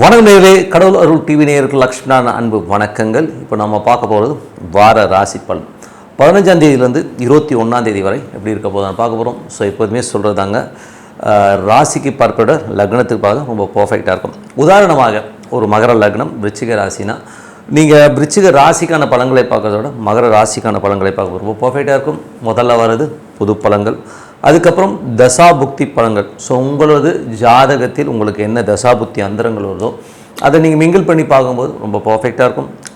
வணக்கம் நேரே கடவுள் அருள் டிவி நேயருக்கு லக்ஷ்மணான அன்பு வணக்கங்கள். இப்போ நம்ம பார்க்க போகிறது வார ராசி பலன். பதினஞ்சாம் தேதியிலேருந்து இருபத்தி ஒன்றாம் தேதி வரை எப்படி இருக்க போதும் பார்க்க போகிறோம் ஸோ எப்போதுமே சொல்கிறதாங்க ராசிக்கு பார்ப்பட லக்னத்துக்கு பார்க்க ரொம்ப பர்ஃபெக்டாக இருக்கும். உதாரணமாக ஒரு மகர லக்னம் விருச்சிக ராசினா நீங்கள் விருச்சிக ராசிக்கான பழங்களை பார்க்கறதோட விட மகர ராசிக்கான பழங்களை பார்க்க ரொம்ப பர்ஃபெக்டாக இருக்கும். முதல்ல வர்றது புது பழங்கள். அதுக்கப்புறம் தசாபுக்தி பலன்கள். ஸோ உங்களது ஜாதகத்தில் உங்களுக்கு என்ன தசாபுக்தி அந்தரங்கள் வருதோ அதை நீங்கள் மிங்கிள் பண்ணி பார்க்கும்போது ரொம்ப பர்ஃபெக்டாக இருக்கும்.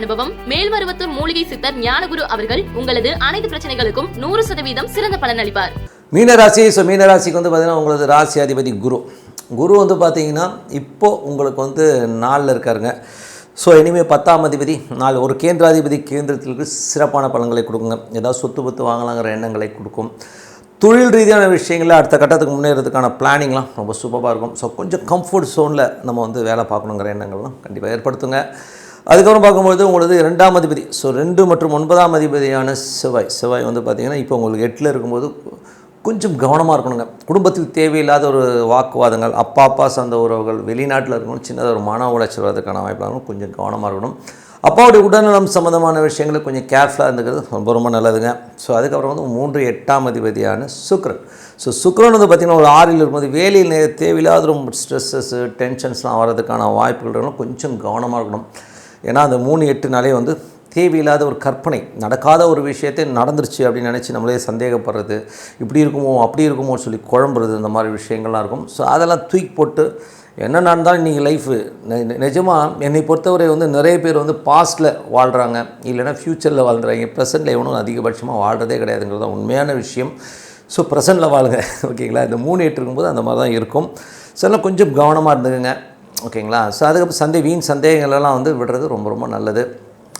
அனுபவம் மேல்மருவத்தூர் மூலிகை சித்தர் ஞானகுரு அவர்கள் உங்களது அனைத்து பிரச்சனைகளுக்கும் நூறு சதவீதம் சிறந்த பலன் அளிப்பார். மீனராசி ஸோ மீனராசிக்கு வந்து பார்த்தீங்கன்னா உங்களது ராசி அதிபதி குரு. குரு வந்து பார்த்தீங்கன்னா இப்போது உங்களுக்கு வந்து நாளில் இருக்காருங்க. ஸோ இனிமேல் பத்தாம் அதிபதி நாலு ஒரு கேந்திராதிபதி கேந்திரத்திற்கு சிறப்பான பலன்களை கொடுக்குங்க. ஏதாவது சொத்து பத்து வாங்கலாங்கிற எண்ணங்களை கொடுக்கும். தொழில் ரீதியான விஷயங்களில் அடுத்த கட்டத்துக்கு முன்னேறதுக்கான பிளானிங்லாம் ரொம்ப சூப்பராக இருக்கும். ஸோ கொஞ்சம் கம்ஃபர்ட் ஸோனில் நம்ம வந்து வேலை பார்க்கணுங்கிற எண்ணங்கள்லாம் கண்டிப்பாக ஏற்படுத்துங்க. அதுக்கப்புறம் பார்க்கும்போது உங்களது ரெண்டாம் அதிபதி ஸோ ரெண்டு மற்றும் ஒன்பதாம் அதிபதியான செவ்வாய். செவ்வாய் வந்து பார்த்திங்கன்னா இப்போ உங்களுக்கு எட்டில் இருக்கும்போது கொஞ்சம் கவனமாக இருக்கணுங்க. குடும்பத்தில் தேவையில்லாத ஒரு வாக்குவாதங்கள் அப்பா அப்பா சார்ந்த உறவுகள் வெளிநாட்டில் இருக்கணும் சின்னதாக ஒரு மன உளைச்சல் வரதுக்கான வாய்ப்பு இருக்கணும். கொஞ்சம் கவனமாக இருக்கணும். அப்பாவுடைய உடல்நலம் சம்மந்தமான விஷயங்களை கொஞ்சம் கேர்ஃபுல்லாக இருந்துக்கிறது ரொம்ப ரொம்ப நல்லதுங்க. ஸோ அதுக்கப்புறம் வந்து மூன்று எட்டாம் அதிபதியான சுக்ரன் ஸோ சுக்ரன் வந்து பார்த்திங்கன்னா ஒரு ஆறில் இருக்கும்போது வேலையில் தேவையில்லாத ரொம்ப ஸ்ட்ரெஸ்ஸஸ்ஸு டென்ஷன்ஸ்லாம் வர்றதுக்கான வாய்ப்புகள் இருக்கணும். கொஞ்சம் கவனமாக இருக்கணும். ஏன்னா அந்த மூணு எட்டுனாலே வந்து தேவையில்லாத ஒரு கற்பனை நடக்காத ஒரு விஷயத்தை நடந்துருச்சு அப்படின்னு நினச்சி நம்மளே சந்தேகப்படுறது இப்படி இருக்குமோ அப்படி இருக்குமோன்னு சொல்லி குழம்புறது இந்த மாதிரி விஷயங்கள்லாம் இருக்கும். ஸோ அதெல்லாம் தூக்கி போட்டு என்ன நடந்தாலும் இன்றைக்கி லைஃபு நிஜமாக என்னை பொறுத்தவரை வந்து நிறைய பேர் வந்து பாஸ்ட்டில் வாழ்கிறாங்க இல்லைன்னா ஃப்யூச்சரில் வாழ்ந்துறாங்க ப்ரெசென்ட்டில் எவனும் அதிகபட்சமாக வாழ்கிறதே கிடையாதுங்கிறது தான் உண்மையான விஷயம். ஸோ ப்ரெசென்ட்டில் வாழுங்க ஓகேங்களா இந்த மூணு எட்டு இருக்கும்போது அந்த மாதிரி தான் இருக்கும். ஸோ எல்லாம் கொஞ்சம் கவனமாக இருந்துக்குங்க. ஓகேங்களா? ஸோ அதுக்கப்புறம் சந்தே வீண் சந்தேகங்கள் எல்லாம் வந்து விடுறது ரொம்ப ரொம்ப நல்லது.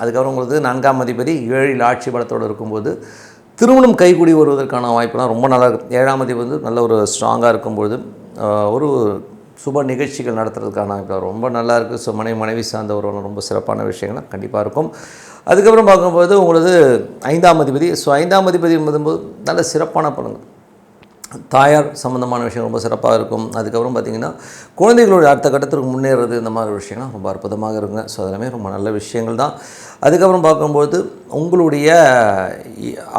அதுக்கப்புறம் உங்களுக்கு நான்காம் அதிபதி ஏழில் ஆட்சி பலத்தோடு இருக்கும்போது திருமணம் கைகூடி வருவதற்கான வாய்ப்புலாம் ரொம்ப நல்லா இருக்கும். ஏழாம் அதிபதி வந்து நல்ல ஒரு ஸ்ட்ராங்காக இருக்கும்போது ஒரு சுப நிகழ்ச்சிகள் நடத்துறதுக்கான ரொம்ப நல்லா இருக்குது ஸோ மனைவி மனைவி சார்ந்த ஒரு ரொம்ப சிறப்பான விஷயங்கள்லாம் கண்டிப்பாக இருக்கும். அதுக்கப்புறம் பார்க்கும்போது உங்களது ஐந்தாம் அதிபதி. ஸோ ஐந்தாம் அதிபதி என்பதும்போது நல்ல சிறப்பான பலன்கள். தாயார் சம்மந்தமான விஷயம் ரொம்ப சிறப்பாக இருக்கும். அதுக்கப்புறம் பார்த்திங்கன்னா குழந்தைகளுடைய அடுத்த கட்டத்திற்கு முன்னேறது இந்த மாதிரி விஷயங்கள்லாம் ரொம்ப அற்புதமாக இருக்குங்க. ஸோ அதெல்லாமே ரொம்ப நல்ல விஷயங்கள் தான். அதுக்கப்புறம் பார்க்கும்போது உங்களுடைய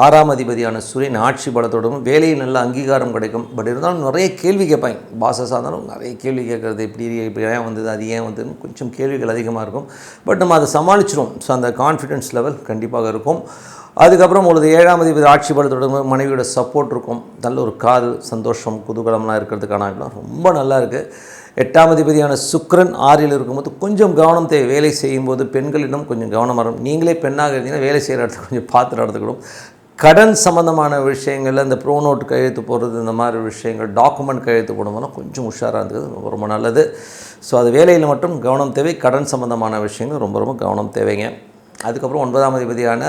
ஆறாம் அதிபதியான சூரியன் ஆட்சி பலத்தோடும் வேலையில் நல்ல அங்கீகாரம் கிடைக்கும். பட் இருந்தாலும் நிறைய கேள்வி கேட்பாங்க. பாசஸாக இருந்தாலும் நிறைய கேள்வி கேட்குறது இப்படி இப்படி ஏன் வந்தது அது ஏன் வந்ததுன்னு கொஞ்சம் கேள்விகள் அதிகமாக இருக்கும். பட் நம்ம அதை சமாளிச்சிடும் ஸோ அந்த கான்ஃபிடென்ஸ் லெவல் கண்டிப்பாக இருக்கும். அதுக்கப்புறம் உங்களது ஏழாம் அதிபதி ஆட்சி பலத்தோட மனைவியோட சப்போர்ட் இருக்கும். நல்ல ஒரு காதல் சந்தோஷம் குதூகலம்லாம் இருக்கிறதுக்கான ரொம்ப நல்லா இருக்குது எட்டாம் அதிபதியான சுக்ரன் ஆறில் இருக்கும்போது கொஞ்சம் கவனம் தேவை. வேலை செய்யும்போது பெண்களிடம் கொஞ்சம் கவனமாக இருக்கும் நீங்களே பெண்ணாக இருந்தீங்கன்னா வேலை செய்கிற இடத்துல கொஞ்சம் பார்த்து நடந்துக்கணும். கடன் சம்மந்தமான விஷயங்களில் இந்த ப்ரோ நோட் கையெழுத்து போடுறது இந்த மாதிரி விஷயங்கள் டாக்குமெண்ட் கையெழுத்து போடும்போதெல்லாம் கொஞ்சம் உஷாராக இருந்தது ரொம்ப ரொம்ப நல்லது. ஸோ அது வேலையில் மட்டும் கவனம் தேவை. கடன் சம்மந்தமான விஷயங்கள் ரொம்ப ரொம்ப கவனம் தேவைங்க. அதுக்கப்புறம் ஒன்பதாம் அதிபதியான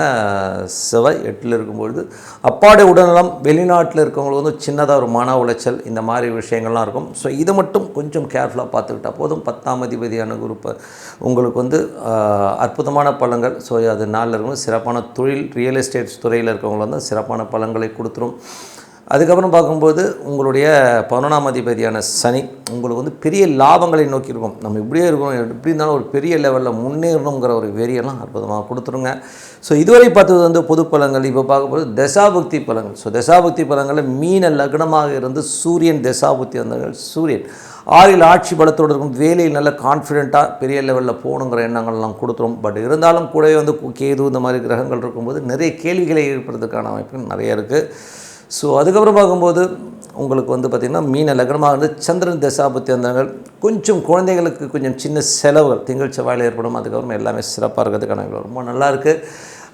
செவ்வாய் எட்டில் இருக்கும்பொழுது அப்பாடு உடல்நலம் வெளிநாட்டில் இருக்கவங்களுக்கு வந்து சின்னதாக ஒரு மன உளைச்சல் இந்த மாதிரி விஷயங்கள்லாம் இருக்கும். ஸோ இதை மட்டும் கொஞ்சம் கேர்ஃபுல்லாக பார்த்துக்கிட்டா போதும். பத்தாம் அதிபதியான குரூப்பை உங்களுக்கு வந்து அற்புதமான பழங்கள் ஸோ அது நாளில் இருக்கும் சிறப்பான தொழில் ரியல் எஸ்டேட் துறையில் இருக்கவங்களும் வந்து சிறப்பான பழங்களை கொடுத்துரும். அதுக்கப்புறம் பார்க்கும்போது உங்களுடைய பதினொன்றாம் அதிபதியான சனி உங்களுக்கு வந்து பெரிய லாபங்களை நோக்கி இருக்கும். நம்ம இப்படியே இருக்கணும் எப்படி இருந்தாலும் ஒரு பெரிய லெவலில் முன்னேறணுங்கிற ஒரு வெறியெல்லாம் அற்புதமாக கொடுத்துருங்க. ஸோ இதுவரை பார்த்தது வந்து பொது பழங்கள் இப்போ பார்க்கும்போது தசாபக்தி பழங்கள் ஸோ தசாபக்தி பழங்களில் மீன லக்னமாக இருந்து சூரியன் தசாபக்தி வந்தவர்கள் சூரியன். ஆறில் ஆட்சி பலத்தோடு இருக்கும் வேலையில் நல்ல கான்ஃபிடெண்ட்டாக பெரிய லெவலில் போகணுங்கிற எண்ணங்கள்லாம் கொடுத்துரும். பட் இருந்தாலும் கூடவே வந்து கேது இந்த மாதிரி கிரகங்கள் இருக்கும்போது நிறைய கேள்விகளை ஏற்படுறதுக்கான வாய்ப்புகள் நிறைய இருக்குது ஸோ அதுக்கப்புறம் பார்க்கும்போது உங்களுக்கு வந்து பார்த்திங்கன்னா மீன லக்னமாக இருந்து சந்திரன் தசாபத்தி வந்தாங்க கொஞ்சம் குழந்தைகளுக்கு கொஞ்சம் சின்ன செலவுகள் திங்கள் செவ்வாயில் ஏற்படும் அதுக்கப்புறம் எல்லாமே சிறப்பாக இருக்கிறதுக்கான ரொம்ப நல்லாயிருக்கு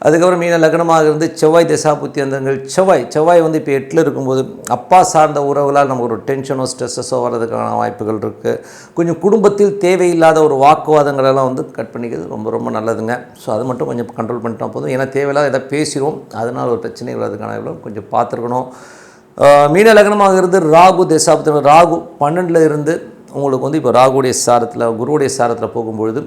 அதுக்கப்புறம் மீன லக்னமாக இருந்து செவ்வாய் தசாபுத்தி அந்தங்கள். செவ்வாய் செவ்வாய் வந்து இப்போ எட்டில் இருக்கும்போது அப்பா சார்ந்த உறவுகளால் நமக்கு ஒரு டென்ஷனோ ஸ்ட்ரெஸ்ஸஸோ வர்றதுக்கான வாய்ப்புகள் இருக்குது கொஞ்சம் குடும்பத்தில் தேவையில்லாத ஒரு வாக்குவாதங்களெல்லாம் வந்து கட் பண்ணிக்கிறது ரொம்ப ரொம்ப நல்லதுங்க. ஸோ அது மட்டும் கொஞ்சம் கண்ட்ரோல் பண்ணிட்டோம் போதும். ஏன்னா தேவையில்லாத எதாவது பேசிடுவோம். அதனால் ஒரு பிரச்சனை வர்றதுக்கான இவ்வளோ கொஞ்சம் பார்த்துருக்கணும். மீன லக்னமாக இருந்து ராகு தசாபுத்தி ராகு பன்னெண்டில் இருந்து உங்களுக்கு வந்து இப்போ ராகுடைய சாரத்தில் குருவுடைய சாரத்தில் போகும்பொழுது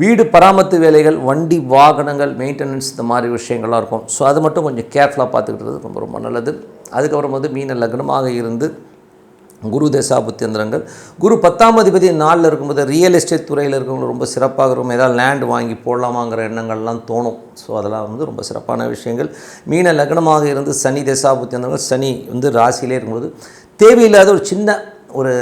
வீடு பராமத்து வேலைகள் வண்டி வாகனங்கள் மெயின்டெனன்ஸ் இந்த மாதிரி விஷயங்கள்லாம் இருக்கும். ஸோ அது மட்டும் கொஞ்சம் கேர்ஃபுல்லாக பார்த்துக்கிட்டது ரொம்ப ரொம்ப நல்லது. அதுக்கப்புறம் வந்து மீன லக்னமாக இருந்து குரு தசாபுத்தியந்திரங்கள் குரு பத்தாம் அதிபதி நாளில் இருக்கும்போது ரியல் எஸ்டேட் துறையில் இருக்கவங்க ரொம்ப சிறப்பாக இருக்கும். ஏதாவது லேண்ட் வாங்கி போடலாமாங்கிற எண்ணங்கள்லாம் தோணும். ஸோ அதெல்லாம் வந்து ரொம்ப சிறப்பான விஷயங்கள். மீன லக்னமாக இருந்து சனி தசாபுத்தியந்திரங்கள் சனி வந்து ராசியிலே இருக்கும்போது தேவையில்லாத ஒரு சின்ன ஒரு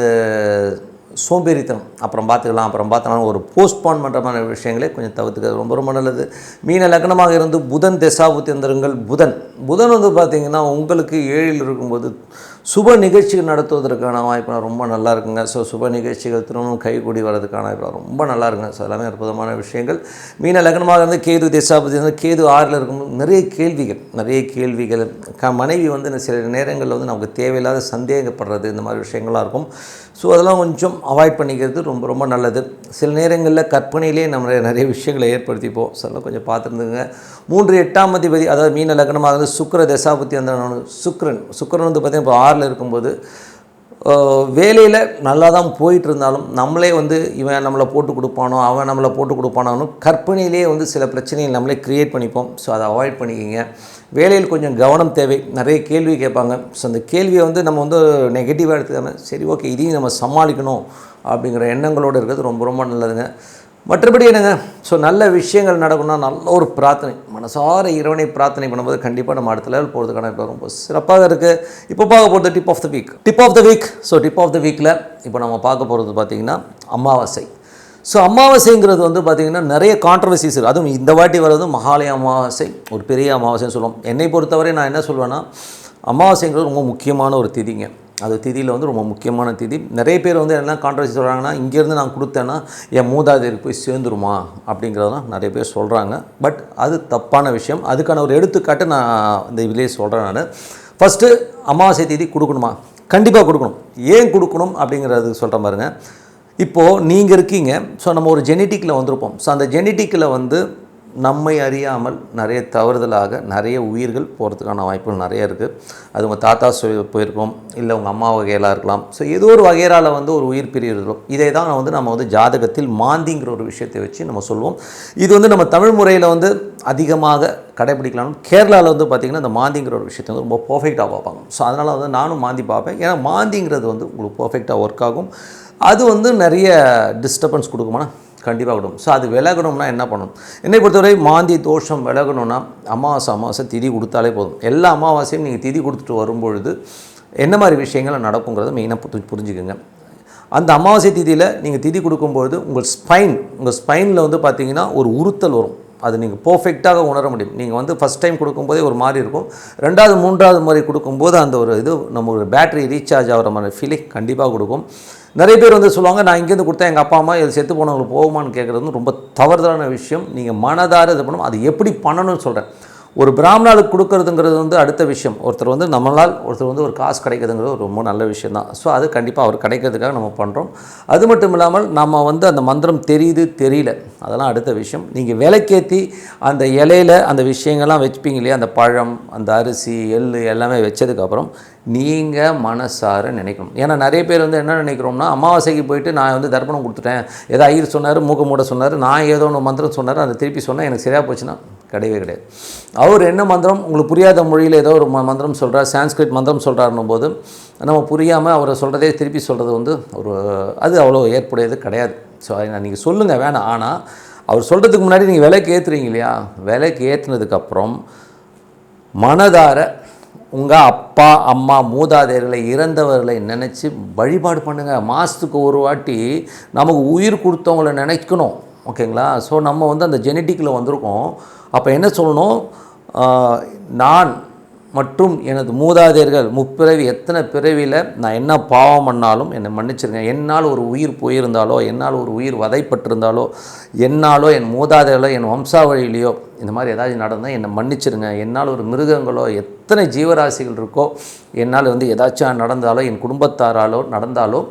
சோம்பேறித்தனம். அப்புறம் பார்த்துக்கலாம் அப்புறம் பார்த்தோம்னா ஒரு போஸ்ட்போன் பண்ணுற மாதிரி விஷயங்களே கொஞ்சம் தவிர்த்துக்கிறது ரொம்ப ரொம்ப நல்லது. மீன லக்னமாக இருந்து புதன் தசாபுத்தியந்திரங்கள் புதன். புதன் வந்து பார்த்திங்கன்னா உங்களுக்கு ஏழில் இருக்கும்போது சுப நிகழ்ச்சிகள் நடத்துவதற்கான வாய்ப்புலாம் ரொம்ப நல்லா இருக்குங்க. ஸோ சுப நிகழ்ச்சிகள் திருமணம் கைகூடி வரதுக்கான வாய்ப்பு ரொம்ப நல்லா இருக்குங்க. ஸோ எல்லாமே அற்புதமான விஷயங்கள். மீன லக்னமாக இருந்து கேது தேசாபதி வந்து கேது ஆறில் இருக்கும்போது நிறைய கேள்விகள் நிறைய கேள்விகள். க மனைவி வந்து சில நேரங்களில் வந்து நமக்கு தேவையில்லாத சந்தேகப்படுறது இந்த மாதிரி விஷயங்களாக இருக்கும். ஸோ அதெல்லாம் கொஞ்சம் அவாய்ட் பண்ணிக்கிறது ரொம்ப ரொம்ப நல்லது. சில நேரங்களில் கற்பனையிலே நம்ம நிறைய விஷயங்களை ஏற்படுத்திப்போம். ஸோ அதெல்லாம் கொஞ்சம் பார்த்துருந்துங்க மூன்று எட்டாம் அதிபதி அதாவது மீன லக்னமாக இருந்து சுக்கிர தசாபதி அந்த சுக்கிரன். சுக்கரன் வந்து பார்த்திங்கன்னா இப்போ ஆறில் இருக்கும்போது வேலையில் நல்லா தான் போயிட்டு இருந்தாலும் நம்மளே வந்து இவன் நம்மளை போட்டு கொடுப்பானோ அவன் நம்மளை போட்டு கொடுப்பானோன்னு கற்பனையிலேயே வந்து சில பிரச்சனைகள் நம்மளே க்ரியேட் பண்ணிப்போம். ஸோ அதை அவாய்ட் பண்ணிக்கிங்க. வேலையில் கொஞ்சம் கவனம் தேவை. நிறைய கேள்வி கேட்பாங்க. ஸோ அந்த கேள்வியை வந்து நம்ம வந்து நெகட்டிவாக எடுத்துக்காமல் சரி ஓகே இதையும் நம்ம சமாளிக்கணும் அப்படிங்கிற எண்ணங்களோடு இருக்கிறது ரொம்ப ரொம்ப நல்லதுங்க. மற்றபடி என்னங்க? ஸோ நல்ல விஷயங்கள் நடக்கணும்னா நல்ல ஒரு பிரார்த்தனை. மனசார இறைவனை பிரார்த்தனை பண்ணும்போது கண்டிப்பாக நம்ம அடுத்த லெவல் போகிறதுக்கான இப்போ ரொம்ப சிறப்பாக இருக்குது இப்போ பார்க்க போகிறது tip of the week tip of the week so tip of the வீக்கில் இப்போ நம்ம பார்க்க போகிறது பார்த்திங்கன்னா அமாவாசை. ஸோ அமாவாசைங்கிறது வந்து பார்த்திங்கன்னா நிறைய கான்ட்ரவர்சிஸ் இருக்குது அதுவும் இந்த வாட்டி வர்றது மகாலய அமாவாசை ஒரு பெரிய அமாவாசைன்னு சொல்லுவோம். என்னை பொறுத்தவரை நான் என்ன சொல்லுவேன்னா அமாவாசைங்கிறது ரொம்ப முக்கியமான ஒரு திதிங்க. அது திதியில் வந்து ரொம்ப முக்கியமான திதி. நிறைய பேர் வந்து என்ன கான்ட்ரவர்சி சொல்கிறாங்கன்னா இங்கேருந்து நான் கொடுத்தேன்னா என் மூதாதையருக்கு போய் சேர்ந்துருமா? அப்படிங்கிறதெல்லாம் நிறைய பேர் சொல்கிறாங்க பட் அது தப்பான விஷயம். அதுக்கான ஒரு எடுத்துக்காட்டு நான் இந்த இதுலேயே சொல்கிறேன் நான். ஃபஸ்ட்டு அமாவாசை திதி கொடுக்கணுமா? கண்டிப்பாக கொடுக்கணும். ஏன் கொடுக்கணும் அப்படிங்கிறது சொல்கிற பாருங்க. இப்போது நீங்கள் இருக்கீங்க. ஸோ நம்ம ஒரு ஜெனட்டிக்கில் வந்திருப்போம். ஸோ அந்த ஜெனட்டிக்கில் வந்து நம்மை அறியாமல் நிறைய தவறுதலாக நிறைய உயிர்கள் போகிறதுக்கான வாய்ப்புகள் நிறைய இருக்குது அது உங்கள் தாத்தா சொல்லி போயிருக்கோம். இல்லை உங்கள் அம்மா வகையெல்லாம் இருக்கலாம். ஸோ ஏதோ ஒரு வகையரால் வந்து ஒரு உயிர் பிரியிருக்கும் இதை தான் வந்து நம்ம வந்து ஜாதகத்தில் மாந்திங்கிற ஒரு விஷயத்தை வச்சு நம்ம சொல்லுவோம் இது வந்து நம்ம தமிழ் முறையில் வந்து அதிகமாக கடைபிடிக்கலாம் கேரளாவில் வந்து பார்த்திங்கன்னா இந்த மாந்திங்கிற ஒரு விஷயத்தை வந்து ரொம்ப பர்ஃபெக்டாக பார்ப்பாங்க. ஸோ அதனால் வந்து நானும் மாந்தி பார்ப்பேன். ஏன்னா மாந்திங்கிறது வந்து உங்களுக்கு பர்ஃபெக்டாக ஒர்க் ஆகும். அது வந்து நிறைய டிஸ்டர்பன்ஸ் கொடுக்குமானா கண்டிப்பாக கொடுக்கும் ஸோ அது விலகணும்னா என்ன பண்ணணும்? என்னை பொறுத்தவரை மாந்தி தோஷம் விலகணும்னா அமாவாசை அமாவாசை திதி கொடுத்தாலே போதும். எல்லா அமாவாசையும் நீங்கள் திதி கொடுத்துட்டு வரும்பொழுது என்ன மாதிரி விஷயங்கள் நடக்குங்கிறத மெயினாக புரிஞ்சுக்கோங்க புரிஞ்சுக்குங்க. அந்த அமாவாசை திதியில் நீங்கள் திதி கொடுக்கும்பொழுது உங்கள் ஸ்பைன் உங்கள் ஸ்பைனில் வந்து பார்த்தீங்கன்னா ஒரு உறுத்தல் வரும். அது நீங்கள் பர்ஃபெக்டாக உணர முடியும். நீங்கள் வந்து ஃபஸ்ட் டைம் கொடுக்கும்போதே ஒரு மாதிரி இருக்கும். ரெண்டாவது மூன்றாவது முறை கொடுக்கும்போது அந்த ஒரு இது நம்ம ஒரு பேட்டரி ரீசார்ஜ் ஆகிற மாதிரி ஃபீலிங் கண்டிப்பாக கொடுக்கும். நிறைய பேர் வந்து சொல்லுவாங்க நான் இங்கேருந்து கொடுத்தா எங்கள் அப்பா அம்மா இது செத்து போனவங்களுக்கு போகுமான்னு கேட்குறது வந்து ரொம்ப தவறுதலான விஷயம். நீங்கள் மனதார இது பண்ணணும் அது எப்படி பண்ணணும்னு சொல்கிறேன் ஒரு பிராமணாளுக்கு கொடுக்கறதுங்கிறது வந்து அடுத்த விஷயம். ஒருத்தர் வந்து நம்மளால் ஒருத்தர் வந்து ஒரு காசு கிடைக்கிறதுங்கிறது ரொம்ப நல்ல விஷயம் தான் ஸோ அது கண்டிப்பாக அவர் கிடைக்கிறதுக்காக நம்ம பண்ணுறோம் அது மட்டும் இல்லாமல் நம்ம வந்து அந்த மந்திரம் தெரியுது தெரியல. அதெல்லாம் அடுத்த விஷயம். நீங்கள் விலைக்கேற்றி அந்த இலையில அந்த விஷயங்கள்லாம் வச்சுப்பீங்க இல்லையா? அந்த பழம் அந்த அரிசி எள் எல்லாமே வச்சதுக்கப்புறம் நீங்கள் மனசார நினைக்கணும். ஏன்னா நிறைய பேர் வந்து என்ன நினைக்கிறோம்னா அமாவாசைக்கு போயிட்டு நான் வந்து தர்ப்பணம் கொடுத்துட்டேன். ஏதோ ஐயர் சொன்னார் மூக்க மூட சொன்னார் நான் ஏதோ ஒன்று மந்திரம் சொன்னார் அதை திருப்பி சொன்னால் எனக்கு சரியாக போச்சுன்னா கிடையவே கிடையாது. அவர் என்ன மந்திரம் உங்களுக்கு புரியாத மொழியில் ஏதோ ஒரு ம- மந்திரம் சொல்கிறார் சான்ஸ்கிரிட் மந்திரம் சொல்கிறாருன்னும் போது நம்ம புரியாமல் அவரை சொல்கிறதே திருப்பி சொல்கிறது வந்து ஒரு அது அவ்வளோ ஏற்புடையது கிடையாது. ஸோ அதை நீங்கள் சொல்லுங்கள் வேணாம். ஆனால் அவர் சொல்கிறதுக்கு முன்னாடி நீங்கள் விலைக்கு ஏற்றுறீங்க இல்லையா? விலைக்கு ஏற்றுனதுக்கப்புறம் மனதார உங்கள் அப்பா அம்மா மூதாதையர்களை இறந்தவர்களை நினச்சி வழிபாடு பண்ணுங்கள் மாதத்துக்கு ஒரு வாட்டி நமக்கு உயிர் கொடுத்தவங்கள நினைக்கணும். ஓகேங்களா? ஸோ நம்ம வந்து அந்த ஜெனட்டிக்கில் வந்திருக்கோம். அப்போ என்ன சொல்லணும்? நான் மற்றும் எனது மூதாதையர்கள் முப்பிறவி எத்தனை பிறவியில் நான் என்ன பாவம் பண்ணாலும் என்னை மன்னிச்சிருங்க. என்னால் ஒரு உயிர் போயிருந்தாலோ என்னால் ஒரு உயிர் வதைப்பட்டிருந்தாலோ என்னாலோ என் மூதாதையர்களோ என் வம்சாவழியிலையோ இந்த மாதிரி ஏதாச்சும் நடந்தால் என்னை மன்னிச்சிருங்க. என்னால் ஒரு மிருகங்களோ எத்தனை ஜீவராசிகள் இருக்கோ என்னால் வந்து ஏதாச்சும் நடந்தாலோ என் குடும்பத்தாராலோ நடந்தாலோ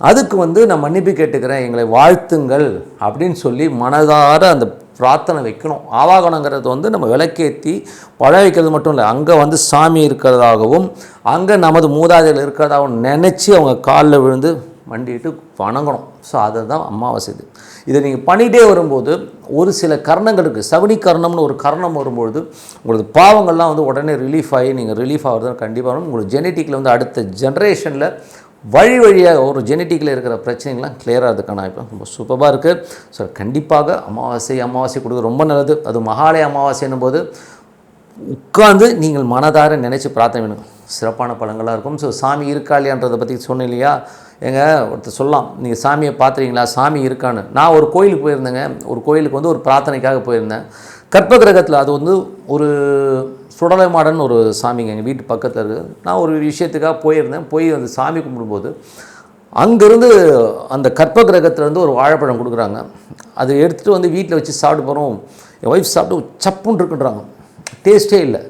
அதுக்கு வந்து நான் மன்னிப்பு கேட்டுக்கிறேன். எங்களை வாழ்த்துங்கள் அப்படின்னு சொல்லி மனதார அந்த பிரார்த்தனை வைக்கணும். ஆவாகனங்கிறது வந்து நம்ம விளக்கேற்றி பழ வைக்கிறது மட்டும் இல்லை அங்கே வந்து சாமி இருக்கிறதாகவும் அங்கே நமது மூதாதையில் இருக்கிறதாகவும் நினச்சி அவங்க காலில் விழுந்து மண்டிட்டு வணங்கணும். ஸோ அதுதான் அமாவாசை இது இதை நீங்கள் பண்ணிகிட்டே வரும்போது ஒரு சில கர்ணங்கள் இருக்குது சகுனி கரணம்னு ஒரு கரணம் வரும்பொழுது உங்களுக்கு பாவங்கள்லாம் வந்து உடனே ரிலீஃப் ஆகி நீங்கள் ரிலீஃப் ஆகிறது கண்டிப்பாக வரும். உங்களுக்கு ஜெனட்டிக்கில் வந்து அடுத்த ஜென்ரேஷனில் வழி வழியாக ஒரு ஜெனட்டிக்கில் இருக்கிற பிரச்சனைகள்லாம் கிளியர் ஆகிறதுக்கான இப்போ ரொம்ப சூப்பராக இருக்குது ஸோ கண்டிப்பாக அமாவாசை அமாவாசை கொடுக்க ரொம்ப நல்லது. அது மகாலய அமாவாசைன்னும் போது உட்காந்து நீங்கள் மனதார நினச்சி பிரார்த்தனை பண்ணுங்க. சிறப்பான பலங்களாக இருக்கும். ஸோ சாமி இருக்கா இல்லையான்றதை பற்றி சொன்னேன் இல்லையா? எங்க ஒருத்தர் சொல்லலாம். நீங்கள் சாமியை பார்த்துறீங்களா? சாமி இருக்கான்னு. நான் ஒரு கோயிலுக்கு போயிருந்தேங்க. ஒரு கோயிலுக்கு வந்து ஒரு பிரார்த்தனைக்காக போயிருந்தேன். கற்ப கிரகத்தில் அது வந்து ஒரு சுடலைமாடன் ஒரு சாமிங்க எங்கள் வீட்டு பக்கத்தில் இருக்குது. நான் ஒரு விஷயத்துக்காக போயிருந்தேன். போய் அந்த சாமி கும்பிடும்போது அங்கேருந்து அந்த கற்ப கிரகத்துலேருந்து ஒரு வாழைப்பழம் கொடுக்குறாங்க. அதை எடுத்துகிட்டு வந்து வீட்டில் வச்சு சாப்பிட்டு போகிறோம் என் ஒய்ஃப் சாப்பிட்டு சப்புன்னு இருக்குன்றாங்க. டேஸ்ட்டே இல்லை.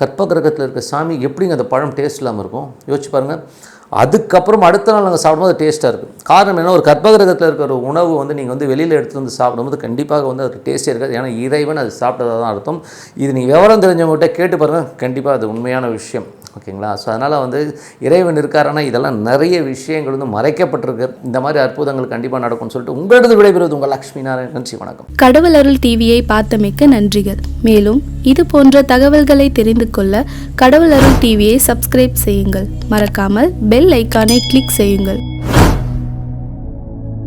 கற்ப கிரகத்தில் இருக்க சாமி எப்படிங்க அந்த பழம் டேஸ்ட் இல்லாமல் இருக்கும்? யோசிச்சு பாருங்கள் அதுக்கப்புறம் அடுத்த நாள் நாங்கள் சாப்பிடும்போது டேஸ்ட்டாக இருக்கும். காரணம் என்ன ஒரு கர்ப்பகிரகத்தில் கிரகத்தில் இருக்கிற ஒரு உணவு வந்து நீங்கள் வந்து வெளியில் எடுத்துகிட்டு வந்து சாப்பிடும்போது கண்டிப்பாக வந்து அது டேஸ்ட்டே இருக்காது. ஏன்னா இறைவன் அது சாப்பிட்டதாக தான் அர்த்தம். இது நீங்கள் விவரம் தெரிஞ்சவங்ககிட்ட கேட்டு பாருங்கள் கண்டிப்பாக அது உண்மையான விஷயம். ஓகேங்களா? ஸோ அதனால் வந்து இறைவன் இருக்காருன்னா இதெல்லாம் நிறைய விஷயங்கள் வந்து மறைக்கப்பட்டிருக்கு. இந்த மாதிரி அற்புதங்கள் கண்டிப்பாக நடக்கும்னு சொல்லிட்டு உங்களது விடைபெறுவது உங்கள் லக்ஷ்மி நாராயணன். நன்றி வணக்கம். கடவுள் அருள் டிவியை பார்த்தமைக்க நன்றிகள். மேலும் இது போன்ற தகவல்களை தெரிந்து கொள்ள கடவுள் அருள் டிவியை சப்ஸ்கிரைப் செய்யுங்கள். மறக்காமல் பெல் ஐக்கானை கிளிக் செய்யுங்கள்.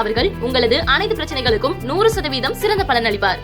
அவர்கள் உங்களது அனைத்து பிரச்சனைகளுக்கும் நூறு சதவீதம் சிறந்த பலன் அளிப்பார்.